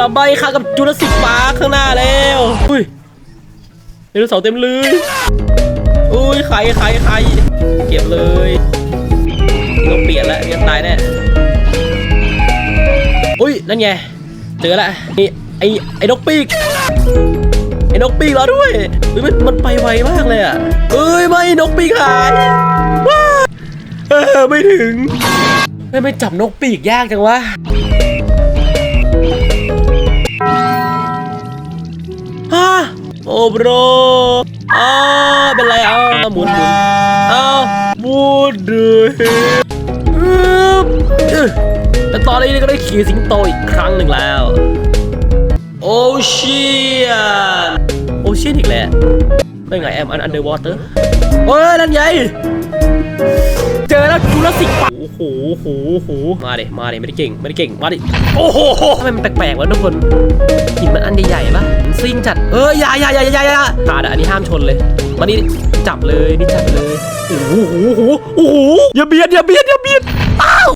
ลับมาอีกครั้งกับจูราสสิกปาข้างหน้าแล้วอุ้ยไดโนเสาร์เต็มเลยอุ้ยไข่ไข่ไข่เก็บเลยต้องเปลี่ยนแล้วงั้นตายแน่อุ้ยนั่นไงเจอล้วนี่ไอไอนกปีกไอนกปีกรอด้วยเฮ้ยมันมันไปไวมากเลยอะเอ้ยไม่นกปีกหายว้าเออไม่ถึงไม่ไม่จับนกปีกยากจังวะ โอ้บรอ้าเป็นไรอะหมุนหมุนอ้าวหมุนเลยอึ๊บอึ๊ะแต่ตอนนี้ก็ได้ขี่สิงโตอีกครั้งหนึ่งแล้ว โอเชียนโอเชียนอีกแล้วไม่ไงแอมอันอันเดอร์วอเตอร์เฮ้ยนั่นไงเจอแล้วจูราสสิกปาร์คโอ้โหโอ้โหโหมาดิมาดิไม่ได้เก่งไม่ได้เก่งมาดิโอ้โหทำไมมันแปลกๆวะทุกคนหินมันอันใหญ่ๆปะ ซิ่งจัด เอออย่าอย่าอย่าอย่าอย่าขาดอันนี้ห้ามชนเลยมานี่จับเลยนี่จับเลยโอ้โหโอ้โหโอ้โหอย่าเบียดอย่าเบียดอย่าเบียดอ้าว